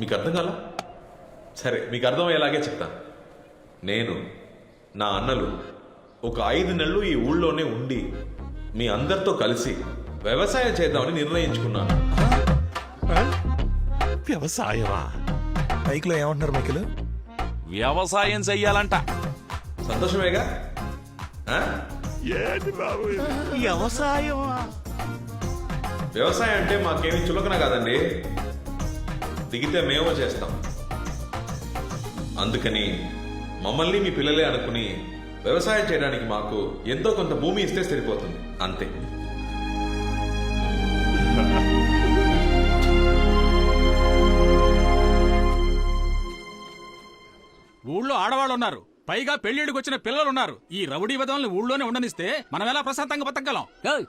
మీకు అర్థం కాల? సరే మీకు అర్థమయ్యేలాగే చెప్తాను నేను నా అన్నలు ఒక ఐదు నెలలు ఈ ఊళ్ళోనే ఉండి మీ అందరితో కలిసి వ్యవసాయం చేద్దామని నిర్ణయించుకున్నాను. వ్యవసాయమా? మైక్లో ఏమంటున్నారు మైకిల్ వ్యవసాయం చెయ్యాలంట. సంతోషమేగా? ఆ? వ్యవసాయం అంటే మాకేమి చులకన కాదండి. దిగితే మేము చేస్తాం. అందుకని మమ్మల్ని మీ పిల్లలే అనుకుని వ్యవసాయం చేయడానికి మాకు ఎంతో కొంత భూమి ఇస్తే సరిపోతుంది. అంతే. ఊళ్ళో ఆడవాళ్ళు ఉన్నారు పైగా పెళ్ళిడికి వచ్చిన పిల్లలు ఉన్నారు ఈ రౌడీ విధంలో ఊళ్ళోనే ఉండనిస్తే మనం ఎలా ప్రశాంతంగా బతకగలం?